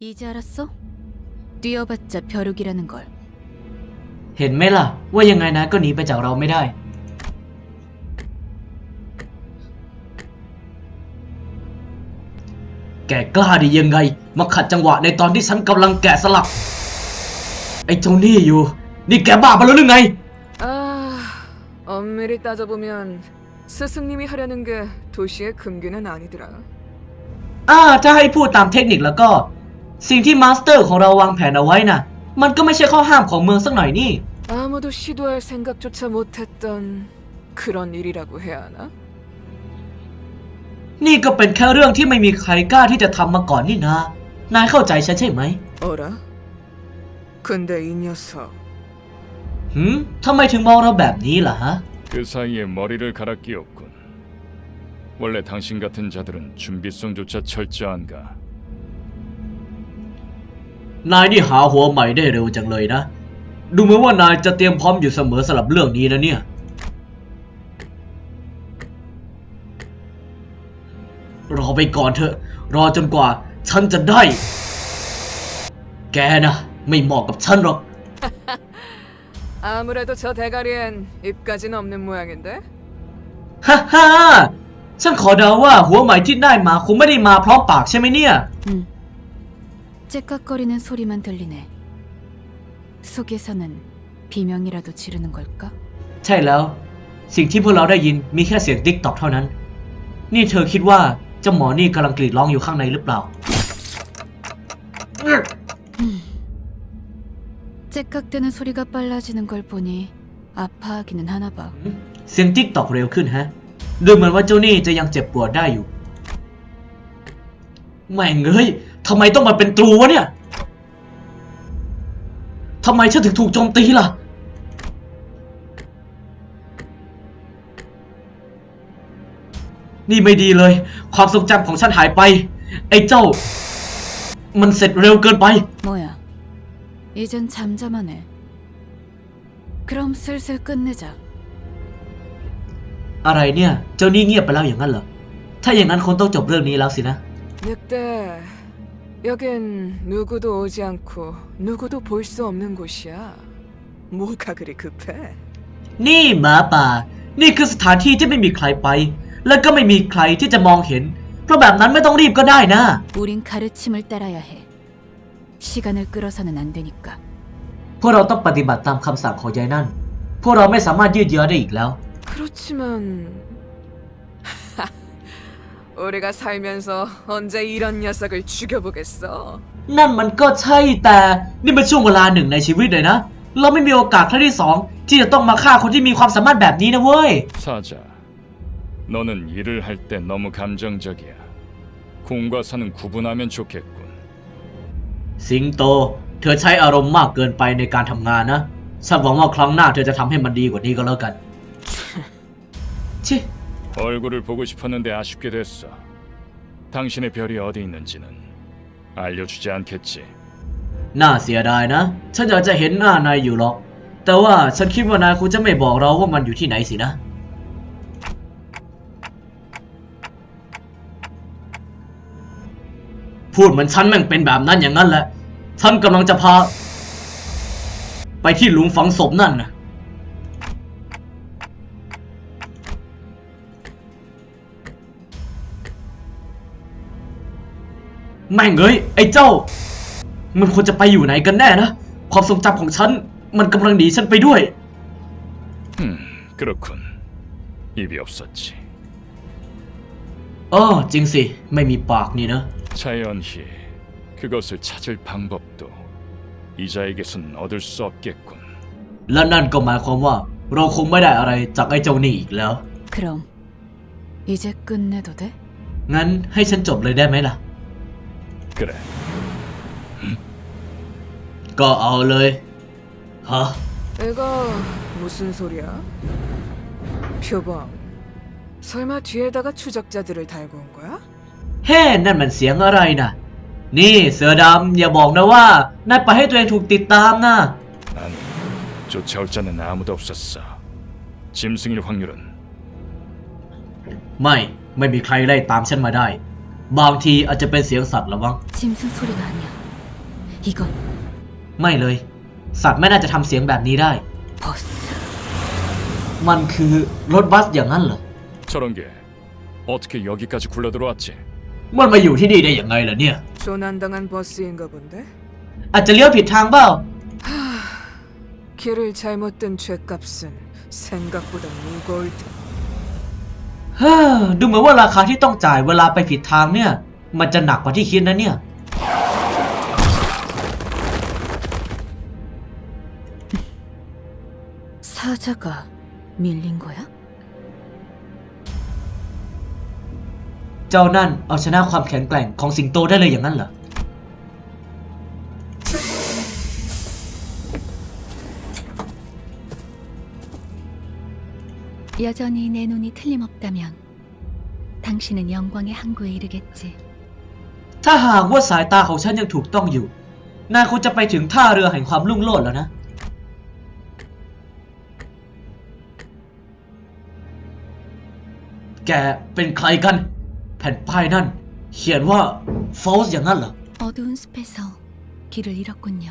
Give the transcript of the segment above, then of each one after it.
이제 알았어? 뛰어봤자 벼룩이라는 걸. เห็นไหมล่ะ ว่ายังไงนะก็หนีไปจากเราไม่ได้ แกกล้าได้ยังไง มาขัดจังหวะในตอนที่ฉันกำลังแกะสลัก ไอ้เจ้านี่อยู่ นี่แกบ้าไปแล้วหรือไง 아, 엄밀히 따져보면 스승님이 하려는 게 도시의 금기는 아니더라. อ่าถ้าให้พูดตามเทคนิคแล้วก็ สิ่งที่มาสเตอร์ของเราวางแผนเอาไว้น่ะ มันก็ไม่ใช่ข้อห้ามของเมืองสักหน่อยนี่ 아무도 시도할 생각조차 못했던 그런 일이라고 해야 하나? นี่ก็เป็นแค่เรื่องที่ไม่มีใครกล้าที่จะทำมาก่อนนี่นะ นายเข้าใจฉันใช่ไหม 어라? 근데 이 녀석 หืมทำไมถึงมองเราแบบนี้ล่ะฮะ 그 사이에 머리를 갈아 끼웠군. 원래 당신 같은 자들은 준비성조차 철저한가? นายนี่หาหัวใหม่ได้เร็วจังเลยนะ ดูเหมือนว่านายจะเตรียมพร้อมอยู่เสมอสำหรับเรื่องนี้นะเนี่ย รอไปก่อนเถอะ รอจนกว่า ฉันจะได้ แกนะ ไม่เหมาะกับฉันหรอก 아무래도 저 대가리엔 입까지는 없는 모양인데? ฮ่าฮ่าฉันขอเดาว่าหัวใหม่ที่ได้มาคงไม่ได้มาพร้อมปากใช่ไหมเนี่ย 응. 째깍거리는 소리만 들리네. 속에서는 비명이라도 지르는 걸까? ใช่แล้ว สิ่งที่พวกเราได้ยินมีแค่เสียงติ๊กตอกเท่านั้น นี่เธอคิดว่าเจ้าหมอนี่กำลังกรีดร้องอยู่ข้างในหรือเปล่า 째깍대는 소리가 빨라지는 걸 보니 아파하기는 하나 봐. เสียงติ๊กตอกเร็วขึ้นฮะ ดูเหมือนว่าเจ้านี่จะยังเจ็บปวดได้อยู่ แม่งเอ้ย ทำไมต้องมาเป็นตรูวะเนี่ย ทำไมฉันถึงถูกโจมตีล่ะ นี่ไม่ดีเลย ความทรงจำของฉันหายไป ไอ้เจ้า มันเสร็จเร็วเกินไป 뭐야? 이젠 잠잠하네. 그럼 슬슬 끝내자. อะไรเนี่ย เจ้านี่เงียบไปแล้วอย่างนั้นเหรอ ถ้าอย่างนั้นคงต้องจบเรื่องนี้แล้วสินะ 늑대, 여긴 누구도 오지 않고 누구도 볼 수 없는 곳이야. 뭐가 그리 급해? นี่หมาป่า นี่คือสถานที่ที่ไม่มีใครไป และก็ไม่มีใครที่จะมองเห็น เพราะแบบนั้นไม่ต้องรีบก็ได้นะ 우린 가르침을 따라야 해. 시간을 끌어서는 안 되니까. พวกเราต้องปฏิบัติตามคำสั่งของยายนั่น พวกเราไม่สามารถยืดเยื้อได้อีกแล้ว 그렇지만 우리가 살면서 언제 이런 녀석을 죽여보겠어? นั่นมันก็ใช่แต่นี่เป็นช่วงเวลาหนึ่งในชีวิตเลยนะ เราไม่มีโอกาสครั้งที่สองที่จะต้องมาฆ่าคนที่มีความสามารถแบบนี้นะเว้ย 사자, 너는 일을 할 때 너무 감정적이야. 공과 사는 구분하면 좋겠군. สิงโต เธอใช้อารมณ์มากเกินไปในการทำงานนะ ฉันหวังว่าครั้งหน้าเธอจะทำให้มันดีกว่านี้ก็แล้วกัน ชิ 얼굴을 보고 싶었는데 아쉽게 됐어. 당신의 별이 어디 있는지는 알려주지 않겠지. น่าเสียดายนะ ฉันอยากจะเห็นหน้านายอยู่หรอก แต่ว่าฉันคิดว่านายคงจะไม่บอกเราว่ามันอยู่ที่ไหนสินะ พูดเหมือนฉันแม่งเป็นแบบนั้นอย่างนั้นแหละ ฉันกำลังจะพา ไปที่หลุมฝังศพนั่นนะ แม่งเอ้ย ไอ้เจ้า มันควรจะไปอยู่ไหนกันแน่นะ ความทรงจำของฉัน มันกำลังหนีฉันไปด้วย 음, 그렇군. 입이 없었지. อ๋อจริงสิ ไม่มีปากนี่นะ 자연히 그것을 찾을 방법도 이자에게선 얻을 수 없겠군. และนั่นก็หมายความว่า เราคงไม่ได้อะไรจากไอ้เจ้านี่อีกแล้ว 그럼 이제 끝내도 돼? งั้นให้ฉันจบเลยได้ไหมล่ะ 그래. ก็เอาเลยฮะ 이거 무슨 소리야? 표범, 설마 뒤에다가 추적자들을 달고 온 거야? เฮ้ นั่นมันเสียงอะไรนะนี่เสือดำอย่าบอกนะว่านายปล่อยให้ตัวเองถูกติดตามนะ 아니, 쫓아올 자는 아무도 없었어. 짐승일 확률은 ไม่ ไม่มีใครไล่ตามฉันมาได้ บางทีอาจจะเป็นเสียงสัตว์ละมั้ง 짐승 소리가 아니야. 이건 ไม่เลย สัตว์ไม่น่าจะทำเสียงแบบนี้ได้ 버스. มันคือรถบัสอย่างนั้นเหรอ 저런 게 어떻게 여기까지 굴러 들어왔지? มันมาอยู่ที่นี่ได้ยังไงล่ะเนี่ย 조난당한 버스인가 본데? อาจจะเลี้ยวผิดทางเปล่า 길을 잘못 든 죄값은 생각보다 무거울 테. เฮ้อดูเหมือนว่าราคาที่ต้องจ่ายเวลาไปผิดทางเนี่ย มันจะหนักกว่าที่คิดนะเนี่ย 사자가 밀린 거야? เจ้านั่นเอาชนะความแข็งแกร่งของสิงโตได้เลยอย่างนั้นเหรอ 여전히 내 눈이 틀림없다면 당신은 영광의 항구에 이르겠지. ถ้าหากว่าสายตาของฉันยังถูกต้องอยู่ นายคงจะไปถึงท่าเรือแห่งความรุ่งโรจน์แล้วนะ แกเป็นใครกัน แผ่นป้ายนั่น เขียนว่า false อย่างนั้นเหรอ 어두운 숲에서 길을 잃었군요.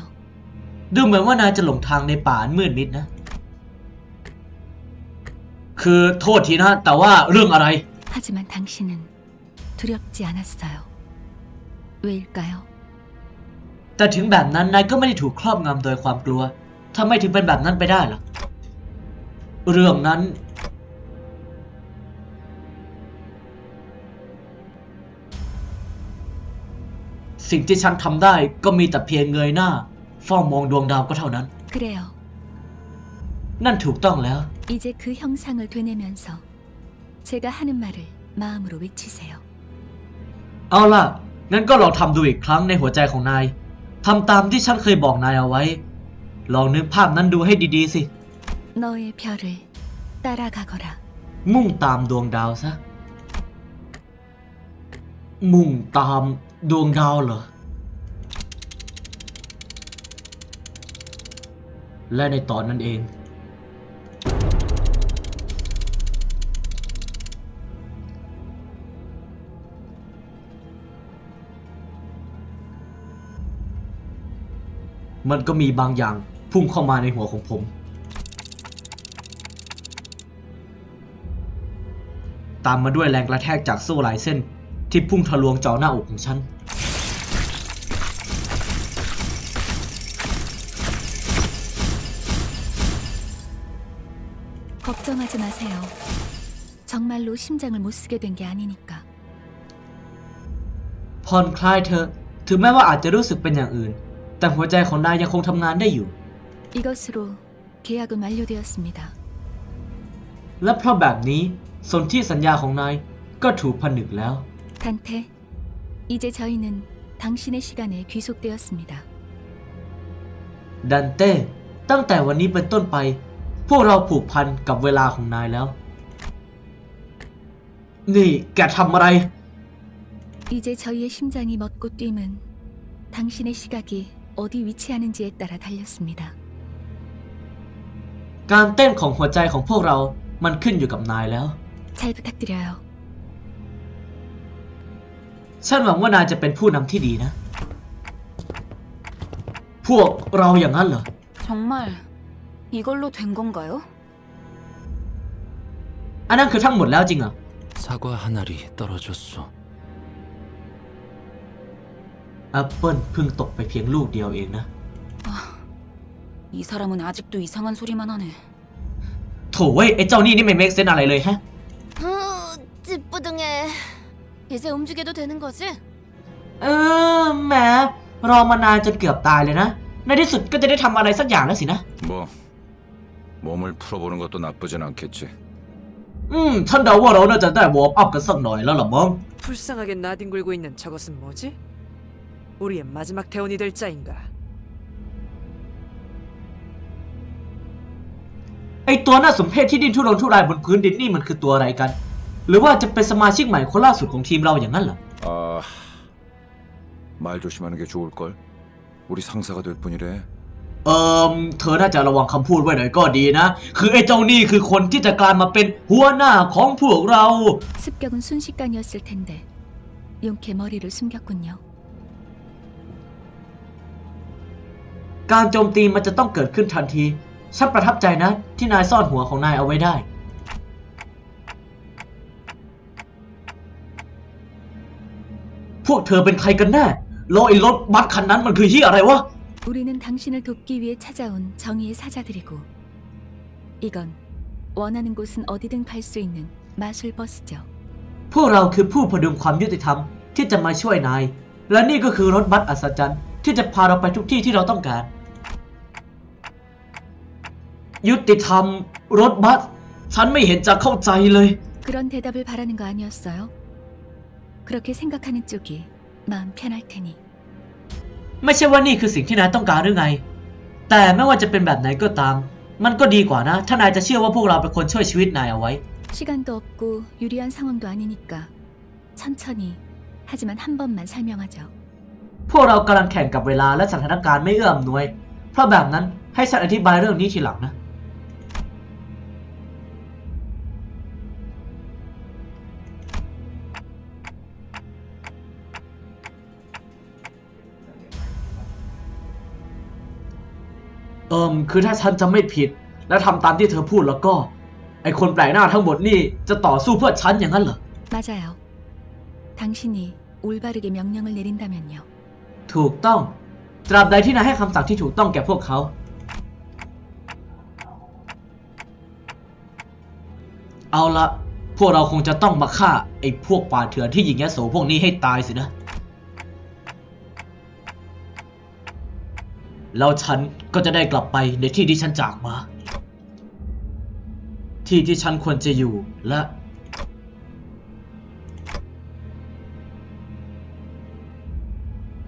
ดูเหมือนว่านายจะหลงทางในป่าอันมืดมิดนะ คือโทษทีนะ แต่ว่าเรื่องอะไร 하지만 당신은 두렵지 않았어요. 왜일까요? แต่ถึงแบบนั้นนายก็ไม่ได้ถูกครอบงำโดยความกลัวทำไมถึงเป็นแบบนั้นไปได้ล่ะ เรื่องนั้น สิ่งที่ฉันทำได้ก็มีแต่เพียงเงยหน้าเฝ้ามองดวงดาวก็เท่านั้น 그래요. นั่นถูกต้องแล้ว 이제 그 형상을 되뇌면서 제가 하는 말을 마음으로 외치세요. เอาล่ะ งั้นก็ลองทำดูอีกครั้งในหัวใจของนาย ทำตามที่ฉันเคยบอกนายเอาไว้ ลองนึกภาพนั้นดูให้ดีๆสิ 너의 별을 따라가거라. มุ่งตามดวงดาวซะ มุ่งตามดวงดาวเหรอ และในตอนนั้นเอง มันก็มีบางอย่างพุ่งเข้ามาในหัวของผม ตามมาด้วยแรงกระแทกจากโซ่หลายเส้น ที่พุ่งทะลวงเจอหน้าอกของฉัน 걱정하지 마세요. 정말로 심장을 못 쓰게 된 게 아니니까. ผ่อนคลายเถอะ ถึงแม้ว่าอาจจะรู้สึกเป็นอย่างอื่น แต่หัวใจของนายยังคงทำงานได้อยู่ 이것으로 계약은 완료되었습니다. และเพราะแบบนี้สนที่สัญญาของนายก็ถูกผนึกแล้ว 단테, 이제 저희는 당신의 시간에 귀속되었습니다. ดันเต้ ตั้งแต่วันนี้เป็นต้นไป พวกเราผูกพันกับเวลาของนายแล้ว นี่แกทำอะไร 이제 저희의 심장이 멎고 뛰면 당신의 시각이 어디 위치하는지에 따라 달렸습니다. การเต้นของหัวใจของพวกเรามันขึ้นอยู่กับนายแล้ว 잘 부탁드려요. ฉันหวังว่านายจะเป็นผู้นำที่ดีนะ พวกเราอย่างนั้นเหรอ 정말 이걸로 된 건가요? อันนั้นคือทั้งหมดแล้วจริงเหรอ 사과 한 알이 떨어졌소. แอปเปิลเพิ่งตกไปเพียงลูกเดียวเองนะ 이 사람은 아직도 이상한 소리만 하네. โถเว้ยไอ้เจ้านี่นี่ไม่เมคเซนอะไรเลยฮะ 어, 찌뿌둥해. 이제 움직여도 되는 거지? เออแหมรอมานานจนเกือบตายเลยนะ ในที่สุดก็จะได้ทำอะไรสักอย่างแล้วสินะ 뭐 몸을 풀어보는 것도 나쁘진 않겠지. อืมฉันเดาว่าเราน่าจะได้วอร์มอัพกันสักหน่อยแล้วล่ะมั้ง 불쌍하게 나뒹굴고 있는 저것은 뭐지? 우리의 마지막 대원이 될 자인가? ไอตัวน่าสมเพชที่ดิ้นทุรนทุรายบนพื้นดินนี่มันคือตัวอะไรกัน หรือว่าจะเป็นสมาชิกใหม่คนล่าสุดของทีมเราอย่างนั้นเหรอ 아, 말 조심하는 게 좋을 걸. 우리 상사가 될 뿐이래. เอิมเธอน่าจะระวังคำพูดไว้หน่อยก็ดีนะ คือไอ้เจ้านี่คือคนที่จะกลายมาเป็นหัวหน้าของพวกเรา 습격은 순식간이었을 텐데 용케 머리를 숨겼군요. การโจมตีมันจะต้องเกิดขึ้นทันที ฉันประทับใจนะ ที่นายซ่อนหัวของนายเอาไว้ได้ พวกเธอเป็นใครกันแน่แล้วไอ้รถบัสคันนั้นมันคือที่อะไรวะ 우리는 당신을 돕기 위해 찾아온 정의의 사자들이고 이건 원하는 곳은 어디든 갈 수 있는 마술 버스죠. พวกเราคือผู้พดุงความยุติธรรมที่จะมาช่วยนาย และนี่ก็คือรถบัสอัศจรรย์ที่จะพาเราไปทุกที่ที่เราต้องการ ยุติธรรม รถบัส ฉันไม่เห็นจะเข้าใจเลย 그런 대답을 바라는 거 아니었어요? 그렇게 생각하는 쪽이 마음 편할 테니. ไม่ใช่ว่านี่คือสิ่งที่นายต้องการหรือไง แต่ไม่ว่าจะเป็นแบบไหนก็ตาม มันก็ดีกว่านะ ถ้านายจะเชื่อว่าพวกเราเป็นคนช่วยชีวิตนายเอาไว้ 시간도 없고 유리한 상황도 아니니까 천천히 하지만 한 번만 설명하죠. พวกเรากำลังแข่งกับเวลาและสถานการณ์ไม่เอื้ออำนวย เพราะแบบนั้นให้ฉันอธิบายเรื่องนี้ทีหลังนะ เอิมคือถ้าฉันจะไม่ผิด และทำตามที่เธอพูดแล้วก็ ไอคนแปลกหน้าทั้งหมดนี่จะต่อสู้เพื่อฉันอย่างนั้นเหรอ 맞아요. 당신이 올바르게 명령을 내린다면요. ถูกต้อง ตราบใดที่นายให้คำสั่งที่ถูกต้องแก่พวกเขา เอาละพวกเราคงจะต้องมาฆ่าไอ้พวกป่าเถื่อนที่ยิงยโสพวกนี้ให้ตายสินะ แล้วฉันก็จะได้กลับไปในที่ที่ฉันจากมา ที่ที่ฉันควรจะอยู่และ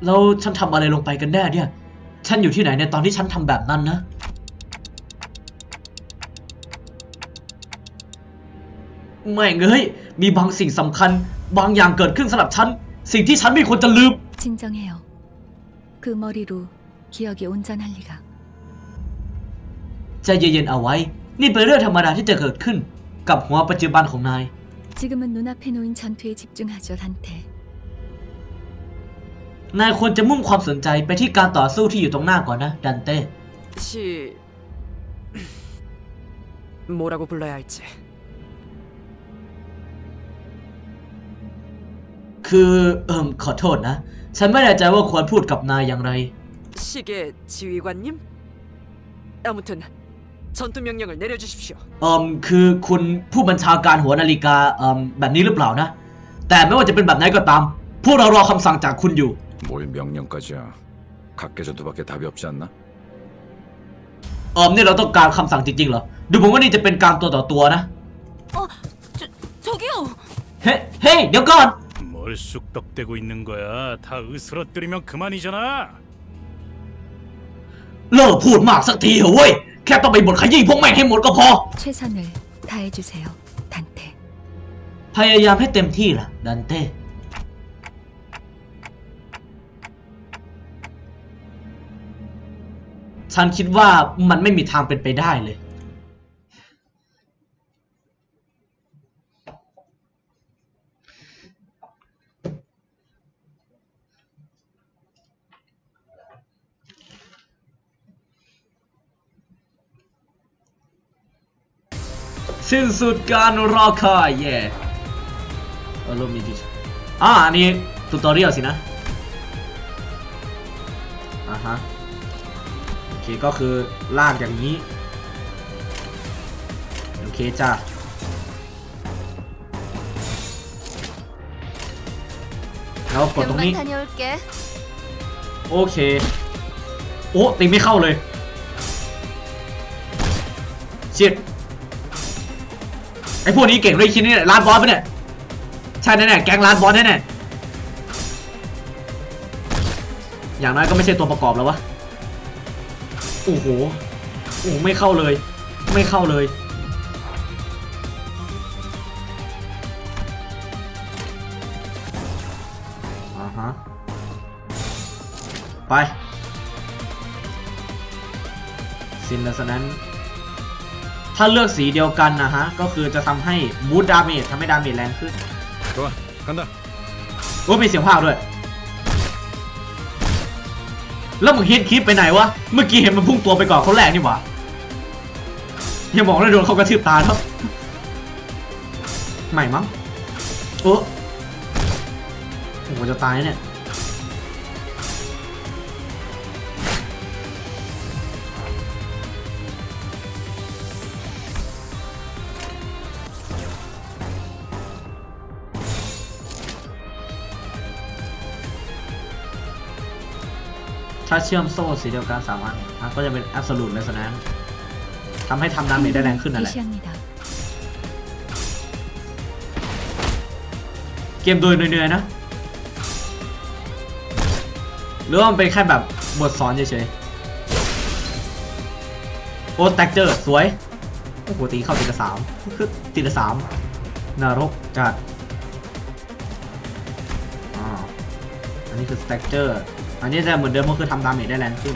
แล้วฉันทำอะไรลงไปกันแน่เนี่ย ฉันอยู่ที่ไหนในตอนที่ฉันทำแบบนั้นนะ ไม่เงยมีบางสิ่งสำคัญ บางอย่างเกิดขึ้นสำหรับฉัน สิ่งที่ฉันไม่ควรจะลืม 진정해요. 그 머리로 기억이 온전할 리가. ใจเย็นๆเอาไว้ นี่เป็นเรื่องธรรมดาที่จะเกิดขึ้น กับหัวปัจจุบันของนาย 지금은 눈앞에 놓인 전투에 집중하죠, 단테. นายควรจะมุ่งความสนใจไปที่การต่อสู้ที่อยู่ตรงหน้าก่อนนะ ดันเต้ 시 뭐라고 불러야 할지 คือเอิมขอโทษนะ ฉันไม่แน่ใจว่าควรพูดกับนายอย่างไร 시계 지휘관님 아무튼 전투 명령을 내려주십시오. เอิมคือคุณผู้บัญชาการหัวนาฬิกาเอิมแบบนี้หรือเปล่านะ แต่ไม่ว่าจะเป็นแบบไหนก็ตาม พวกเรารอคำสั่งจากคุณอยู่ 뭘 명령까지야. 각계전투밖에 답이 없지 않나? เอิมนี่เราต้องการคำสั่งจริงๆเหรอ ดูผมว่านี่จะเป็นการตัวต่อตัวนะ 저 저기요. เฮ้เฮ้เดี๋ยวก่อน 뭘 쑥덕대고 있는 거야? 다 으스러뜨리면 그만이잖아. เลิกพูดมากสักทีเหอะเว้ย แค่ต้องไปบทขยี้พวกแม่งให้หมดก็พอ 최선을 다해주세요, 단테. พยายามให้เต็มที่ล่ะ ดันเต้ ฉันคิดว่ามันไม่มีทางเป็นไปได้เลย สิ้นสุดการรอคอยแย่เออลมีดิอ่าอันนี้ตุตอรียลสินะอ่าฮะโอเคก็คือลากอย่างนี้โอเคจ้าแล้วกดตรงนี้ โอเค โอ้ตีไม่เข้าเลยเจ็ด ไอพวกนี้เก่งเลยคิดนี่ร้านบอสปะเนี่ยใช่แน่ๆแก๊งร้านบอสแน่ๆอย่างน้อยก็ไม่ใช่ตัวประกอบแล้ววะโอ้โหโอ้ไม่เข้าเลย ไม่เข้าเลยอ่าฮะไปซินดัสนั้น ถ้าเลือกสีเดียวกันนะฮะ ก็คือจะทำให้บูทดาเมจทำให้ดาเมจแรงขึ้นตัวกันเถอะโอ้เป็นเสียงภาคด้วย แล้วมึงฮิตคลิปไปไหนวะ เมื่อกี้เห็นมันพุ่งตัวไปก่อนเขาแรกนี่หว่าอย่าบอกเลยโดนเขากระชืบตาแล้วใหม่มั้งเออโอ้โหจะตายเนี่ย ถ้าเชื่อมโซ่สีเดียวกันสามอันก็จะเป็น absolute resonance ทำให้ทำดาเมจได้แรงขึ้นนั่นแหละ เกมโดยเหนื่อยๆนะ หรือว่ามันเป็นแค่แบบบทสอนเฉยๆ โอ้แตกเจอสวย โอ้โหตีเข้าตีละสามคือตีละสามนรกจัดอันนี้คือสแต็กเจอร์ อันนี้จะเหมือนเดิมก็คือทำดาเมจได้แรงขึ้น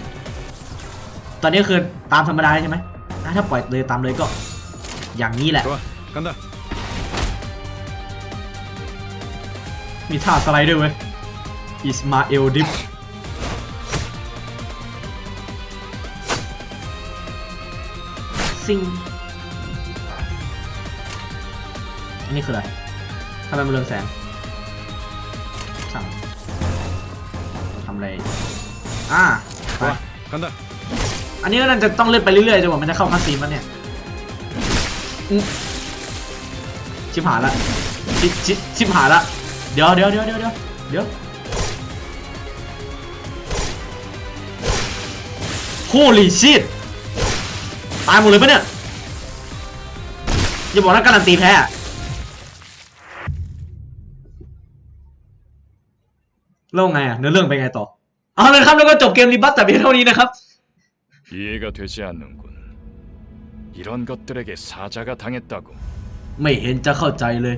ตอนนี้คือตามธรรมดาใช่ไหมถ้าปล่อยเลยตามเลยก็อย่างนี้แหละ มีท่าสไลด์ด้วยเว้ย อิสมาเอลดิฟซิงอันนี้คืออะไรทำไมมันเรืองแสงำอะไร อ่าไปกันเถอะอันนี้ก็น่าจะต้องเล่นไปเรื่อยๆจนกว่ามันจะเข้าคาสีมันเนี่ยชิบหายละชิชิชิบหายละ เดี๋ยวเดี๋ยวเดี๋ยวเดี๋ยวเดี๋ยวเดี๋ยวโคลีชิดตายหมดเลยปะเนี่ย อย่าบอกนะการันตีแพ้ แล้วไงอ่ะเนื้อเรื่องไปนไงต่อ เอาเลยครับแล้วก็จบเกมรีบัสแต่เพียงเท่านี้นะครับ 이해가 되지 않는군. 이런 것들에게 사자가 당했다고. ไม่เห็นจะเข้าใจเลย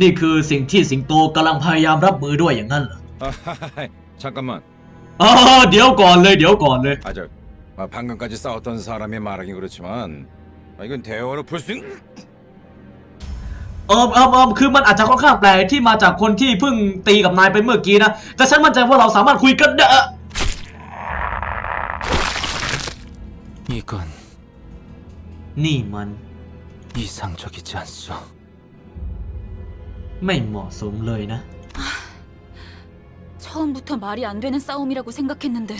นี่คือสิ่งที่สิงโตกำลังพยายามรับมือด้วยอย่างนั้นเหรอ 아, 잠깐만. อ๋อเดี๋ยวก่อนเลย เดี๋ยวก่อนเลย 아, 저 아, 방금까지 싸웠던 사람이 말하긴 그렇지만 아, 이건 대화로 풀 수 있는 เออเออเออคือมันอาจจะค่อนข้างแปลกที่มาจากคนที่เพิ่งตีกับนายไปเมื่อกี้นะ แต่ฉันมั่นใจว่าเราสามารถคุยกันได้เอ่อ 이건 นี่มัน 이상적이지 않소. ไม่เหมาะสมเลยนะ 처음부터 말이 안 되는 싸움이라고 생각했는데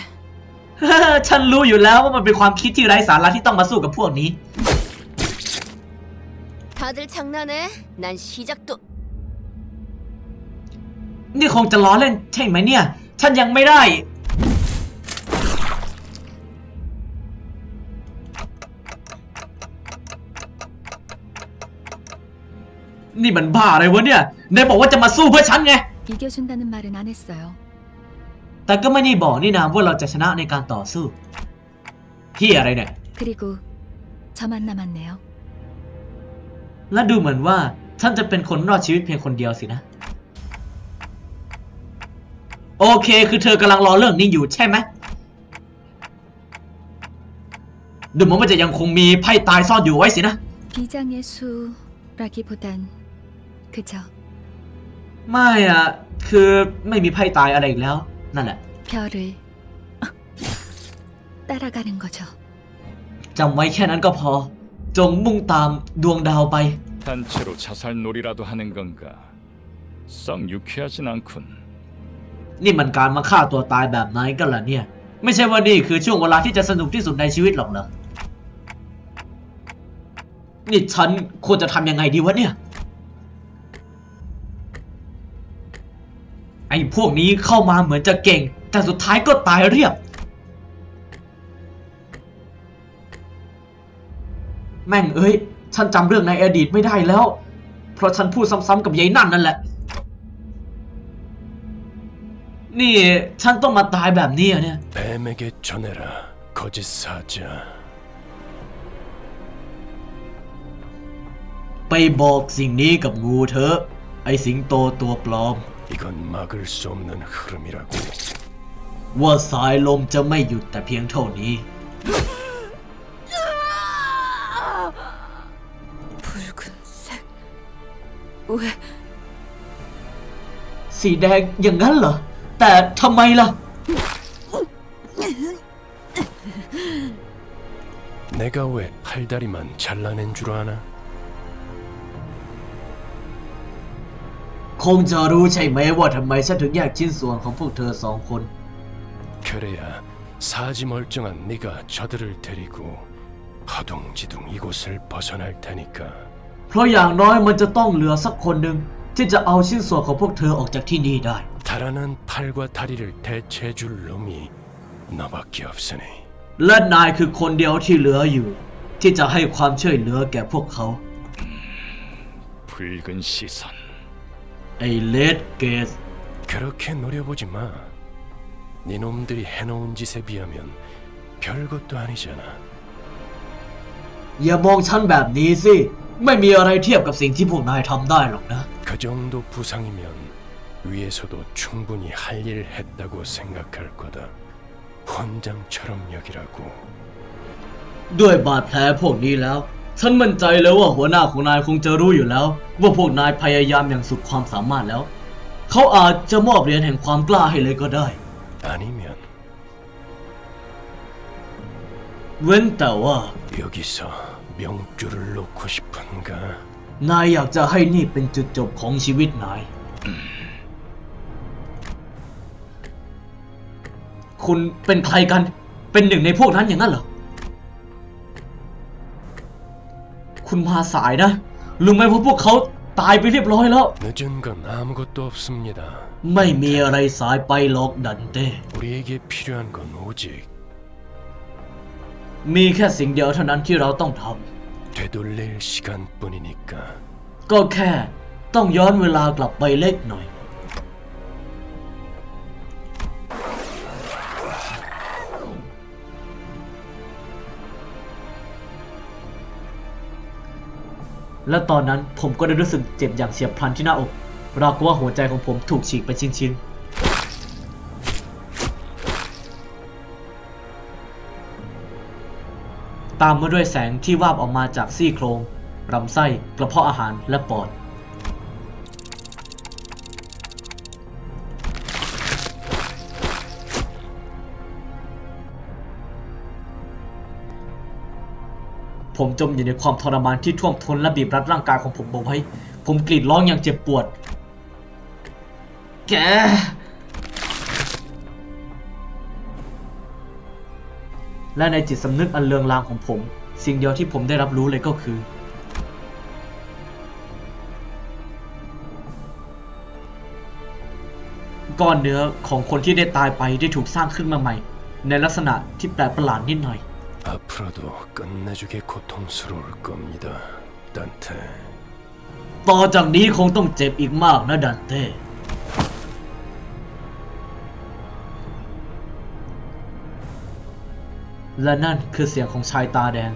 ฉันรู้อยู่แล้วว่ามันเป็นความคิดที่ไร้สาระที่ต้องมาสู้กับพวกนี้ 다들 장난해? 난 시작도 นี่คงจะล้อเล่นใช่ไหมเนี่ย ฉันยังไม่ได้ นี่มันบ้าอะไรวะเนี่ยนายบอกว่าจะมาสู้เพื่อฉันไง 이겨준다는 말은 안 했어요. แต่ก็ไม่ได้บอกนี่นะว่าเราจะชนะในการต่อสู้ที่อะไรเนี่ย 그리고 저만 남았네요. และดูเหมือนว่าฉันจะเป็นคนรอดชีวิตเพียงคนเดียวสินะ โอเค คือเธอกำลังรอเรื่องนี้อยู่ใช่ไหมดูเหมือนว่าจะยังคงมีไพ่ตายซ่อนอยู่ไว้สินะ 비장의 수라기보단 그저 ไม่อะคือไม่มีไพ่ตายอะไรอีกแล้ว นั่นแหละ 별을 따라가는 거죠. จำไว้แค่นั้นก็พอ จงมุ่งตามดวงดาวไป 단체로 자살놀이라도 하는 건가? 썩 유쾌하진 않군. นี่มันการมาฆ่าตัวตายแบบไหนกันล่ะเนี่ย ไม่ใช่ว่านี่คือช่วงเวลาที่จะสนุกที่สุดในชีวิตหรอกเหรอ นี่ฉันควรจะทำยังไงดีวะเนี่ย ไอ้พวกนี้เข้ามาเหมือนจะเก่ง แต่สุดท้ายก็ตายเรียบ แม่งเอ้ย ฉันจำเรื่องในอดีตไม่ได้แล้ว เพราะฉันพูดซ้ำๆกับยายนั่นนั่นแหละ นี่ฉันต้องมาตายแบบนี้เหรอเนี่ย 뱀에게 전해라 거짓 사자 ไปบอกสิ่งนี้กับงูเถอะ ไอสิงโตตัวปลอม 이건 막을 수 없는 흐름이라고 ว่าสายลมจะไม่หยุดแต่เพียงเท่านี้ สีแดงอย่างนั้นเหรอ แต่ทำไมล่ะ 내가 왜 팔다리만 잘라낸 줄 아나? คงจะรู้ใช่ไหมว่าทำไมฉันถึงแยกชิ้นส่วนของพวกเธอสองคน 그래야 사지 멀쩡한 네가 저들을 데리고 허둥지둥 이곳을 벗어날 테니까 เพราะอย่างน้อยมันจะต้องเหลือสักคนหนึ่งที่จะเอาชิ้นส่วนของพวกเธอออกจากที่นี่ได้ 달아난 팔과 다리를 대체해줄 놈이 너밖에 없으니 และนายคือคนเดียวที่เหลืออยู่ ที่จะให้ความช่วยเหลือแก่พวกเขา 붉은 시선. ไอ้เลดเกส 그렇게 노려보지 마. 네 놈들이 해놓은 짓에 비하면 별것도 아니잖아. อย่ามองฉันแบบนี้สิ ไม่มีอะไรเทียบกับสิ่งที่พวกนายทำได้หรอกนะ 그 정도 부상이면 위에서도 충분히 할 일을 했다고 생각할 거다. 혼장처럼 여기라고. ด้วยบาดแผลพวกนี้แล้ว ฉันมั่นใจเลยว่าหัวหน้าของนายคงจะรู้อยู่แล้ว ว่าพวกนายพยายามอย่างสุดความสามารถแล้ว เขาอาจจะมอบเหรียญแห่งความกล้าให้เลยก็ได้ 아니면 เว้นแต่ว่า 여기서 명줄을 놓고 싶은가? นายอยากจะให้นี่เป็นจุดจบของชีวิตนาย คุณเป็นใครกัน เป็นหนึ่งในพวกนั้นอย่างนั้นเหรอ คุณมาสายนะรู้ไหมว่าพวกเขาตายไปเรียบร้อยแล้ว 늦은 건 아무것도 없습니다. ไม่มีอะไรสายไปหรอกดันเต้ 우리에게 필요한 건 오직 มีแค่สิ่งเดียวเท่านั้นที่เราต้องทำก็แค่ต้องย้อนเวลากลับไปเล็กหน่อย และตอนนั้นผมก็ได้รู้สึกเจ็บอย่างเฉียบพลันที่หน้าอกราวกับว่าหัวใจของผมถูกฉีกไปชิ้นๆ ตามมาด้วยแสงที่วาบออกมาจากซี่โครงลำไส้กระเพาะอาหารและปอด ผมจมอยู่ในความทรมานที่ท่วมท้นและบีบรัดร่างกายของผมเอาไว้ ผมกรีดร้องอย่างเจ็บปวด แก และในจิตสำนึกอันเลืองลางของผม สิ่งเดียวที่ผมได้รับรู้เลยก็คือ ก้อนเนื้อของคนที่ได้ตายไปได้ถูกสร้างขึ้นมาใหม่ ในลักษณะที่แปลกประหลาดนิดหน่อย 앞으로도 끝내주게 고통스러울 겁니다. 단테. ต่อจากนี้คงต้องเจ็บอีกมากนะดันเต้ และนั่นคือเสียงของชายตาแดง